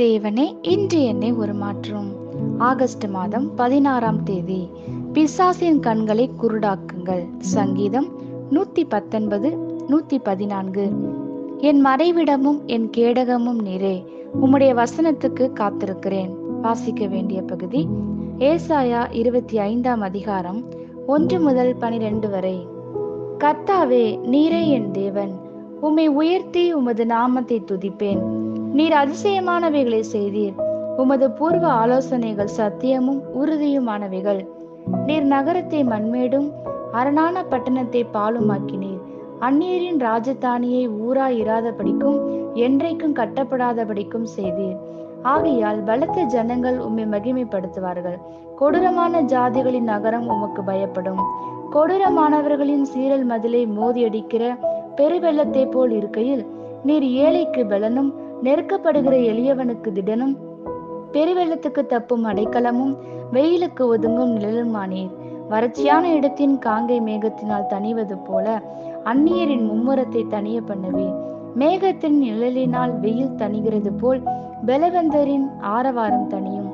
தேவனே இன்று என்னை ஒரு மாற்றும் ஆகஸ்ட் மாதம் பதினாறாம் தேதி பிசாசின் கண்களை குருடாக்குங்கள். சங்கீதம் நூத்தி பத்தொன்பது நூத்தி பதினான்கு என் மறைவிடமும் என் கேடகமும் நீரே உம்முடைய வசனத்துக்கு காத்திருக்கிறேன். வாசிக்க வேண்டிய பகுதி ஏசாயா இருபத்தி ஐந்தாம் அதிகாரம் ஒன்று முதல் பனிரெண்டு வரை. கர்த்தாவே நீரே என் தேவன் உம்மை உயர்த்தி உமது நாமத்தை துதிப்பேன். நீர் அதிசயமானவைகளை செய்தீர். உமது பூர்வ ஆலோசனைகள் சத்தியமும் உறுதியுமானவைகள். நீர் நகரத்தை மண்மேடும் அரணான பட்டணத்தை பாலுமாக்கினீர். அந்நியரின் ராஜதானியை ஊரா இராதபடிக்கும் என்றைக்கும் கட்டப்படாதபடிக்கும் செய்தீர். ஆகையால் பலத்த ஜனங்கள் உம்மை மகிமைப்படுத்துவார்கள். கொடூரமான ஜாதிகளின் நகரம் உமக்கு பயப்படும். கொடூரமானவர்களின் சீரல் மதிலை மோதியடிக்கிற பெருவெள்ளத்தை போல் இருக்கையில் நீர் ஏழைக்கு பலனும் நெருக்கப்படுகிற எளியவனுக்கு திடனும் பெருவெள்ளத்துக்கு தப்பும் அடைக்கலமும் வெயிலுக்கு ஒதுங்கும் நிழலுமானீர். வறட்சியான இடத்தின் காங்கை மேகத்தினால் தணிவது போல அந்நியரின் மும்முரத்தை தனிய பண்ணுவீர். மேகத்தின் நிழலினால் வெயில் தணிகிறது போல் பலவந்தரின் ஆரவாரம் தனியும்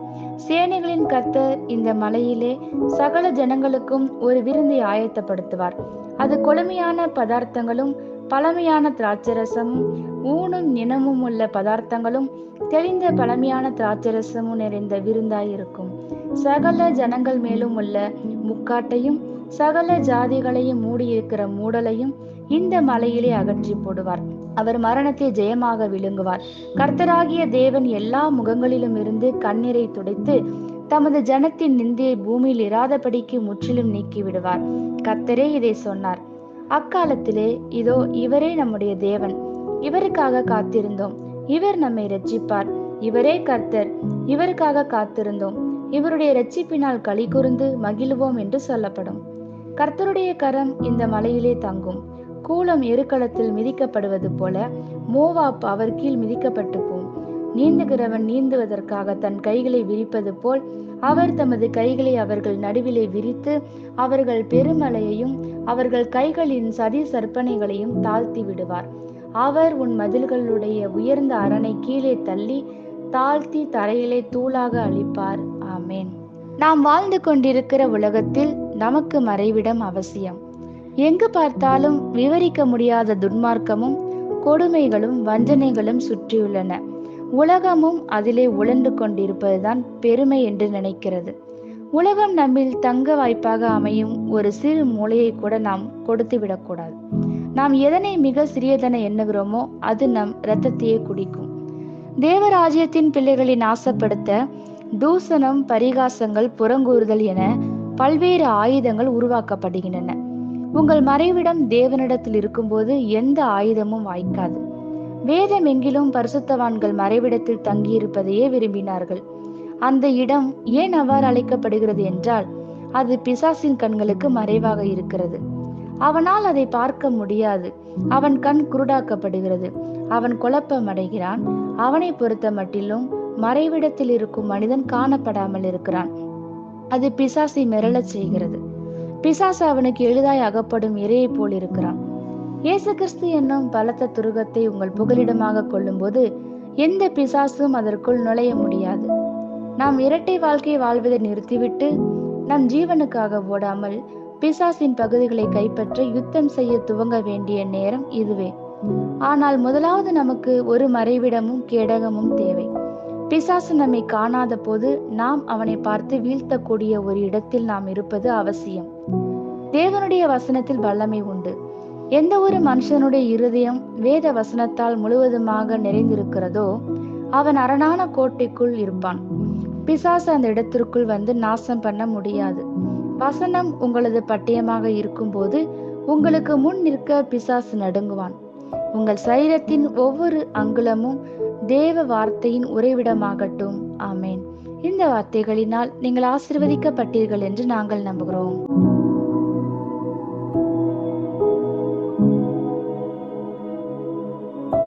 சேனைகளின் கர்த்தர் இந்த மலையிலே சகல ஜனங்களுக்கும் ஒரு விருந்தை ஆயத்தப்படுத்துவார். அது கொடுமையான பதார்த்தங்களும் பழமையான திராட்சரசமும் ஊனும் நினமும் உள்ள பதார்த்தங்களும் தெளிந்த பழமையான திராட்சரசமும் நிறைந்த விருந்தாயிருக்கும். சகல ஜனங்கள் மேலும் உள்ள முக்காட்டையும் சகல ஜாதிகளையும் மூடியிருக்கிற மூடலையும் இந்த மலையிலே அகற்றி போடுவார். அவர் மரணத்தை ஜெயமாக விழுங்குவார். கர்த்தராகிய தேவன் எல்லா முகங்களிலும் இருந்து கண்ணீரை துடைத்து தமது ஜனத்தின் நிந்தையை பூமியில் இராதபடிக்கு முற்றிலும் நீக்கிவிடுவார். கர்த்தரே இதை சொன்னார். அக்காலத்திலே இதோ இவரே நம்முடைய தேவன். இவருக்காக காத்திருந்தோம். இவர் நம்மை ரட்சிப்பார். இவரே கர்த்தர். இவருக்காக காத்திருந்தோம். இவருடைய ரட்சிப்பினால் களி கூர்ந்து மகிழ்வோம் என்று சொல்லப்படும். கர்த்தருடைய கரம் இந்த மலையிலே தங்கும். கூலம் எருக்களத்தில் மிதிக்கப்படுவது போல மோவாப் அவர் கீழ் மிதிக்கப்பட்டு போம் நீந்துகிறவன் நீந்துவதற்காக தன் கைகளை விரிப்பது போல் அவர் தமது கைகளை அவர்கள் நடுவிலே விரித்து அவர்கள் பெருமலையையும் அவர்கள் கைகளின் சதி சற்பனைகளையும் தாழ்த்தி விடுவார். அவர் உன் மதில்களுடைய உயர்ந்த அரணை கீழே தள்ளி தாழ்த்தி தரையிலே தூளாக அழிப்பார். ஆமேன். நாம் வாழ்ந்து கொண்டிருக்கிற உலகத்தில் நமக்கு மறைவிடம் அவசியம். எங்கு பார்த்தாலும் விவரிக்க முடியாத துன்மார்க்கமும் கொடுமைகளும் வஞ்சனைகளும் சுற்றியுள்ளன. உலகமும் அதிலே உழன்று கொண்டிருப்பதுதான் பெருமை என்று நினைக்கிறது. உலகம் நம்மில் தங்க வாய்ப்பாக அமையும் ஒரு சிறு மூளையை கூட நாம் கொடுத்து விடக்கூடாது நாம் எதனை மிக சிறியதென எண்ணுகிறோமோ அது நம் இரத்தத்தையே குடிக்கும். தேவராஜ்யத்தின் பிள்ளைகளை நாசப்படுத்த தூசணம் பரிகாசங்கள் புறங்கூறுதல் என பல்வேறு ஆயுதங்கள் உருவாக்கப்படுகின்றன. உங்கள் மறைவிடம் தேவனிடத்தில் இருக்கும்போது எந்த ஆயுதமும் வாய்க்காது. வேதம் எங்கிலும் பரிசுத்தவான்கள் மறைவிடத்தில் தங்கியிருப்பதையே விரும்பினார்கள். அந்த இடம் ஏன் அவ்வாறு அழைக்கப்படுகிறது என்றால் அது பிசாசின் கண்களுக்கு மறைவாக இருக்கிறது. அவனால் அதை பார்க்க முடியாது. அவன் கண் குருடாக்கப்படுகிறது. அவன் குழப்பம் அடைகிறான். அவனை பொறுத்த மட்டிலும் மறைவிடத்தில் இருக்கும் மனிதன் காணப்படாமல் இருக்கிறான். அது பிசாசை மிரளச் செய்கிறது. பிசாசு அவனுக்கு எளிதாய் அகப்படும் இரையை போல் இருக்கிறான். இயேசு கிறிஸ்து என்னும் பலத்த துருகத்தை உங்கள் புகலிடமாக கொள்ளும்போது எந்த பிசாசும் அதற்குள் நுழைய முடியாது. நாம் இரட்டை வாழ்க்கை வாழ்வதை நிறுத்திவிட்டு நம் ஜீவனுக்காக ஓடாமல் பிசாசின் பகுதிகளை கைப்பற்ற யுத்தம் செய்ய துவங்க வேண்டிய நேரம் இதுவே. ஆனால் முதலாவது நமக்கு ஒரு மறைவிடமும் கேடகமும் தேவை. பிசாசு நம்மை காணாத போது நாம் அவனை பார்த்து வீழ்த்தக்கூடிய ஒரு இடத்தில் நாம் இருப்பது அவசியம். தேவனுடைய வசனத்தில் வல்லமை உண்டு. எந்த ஒரு மனுஷனுடைய இருதயம் வேத வசனத்தால் முழுவதுமாக நிறைந்திருக்கிறதோ அவன் அரணான கோட்டைக்குள் இருப்பான். பிசாசு அந்த இடத்திற்குள் வந்து நாசம் பண்ண முடியாது. வசனம் உங்களது பட்டயமாக இருக்கும்போது உங்களுக்கு முன் நிற்க பிசாசு நடுங்குவான். உங்கள் சரீரத்தின் ஒவ்வொரு அங்குலமும் தேவ வார்த்தையின் உறைவிடமாகட்டும். ஆமேன். இந்த வார்த்தைகளினால் நீங்கள் ஆசிர்வதிக்கப்பட்டீர்கள் என்று நாங்கள் நம்புகிறோம்.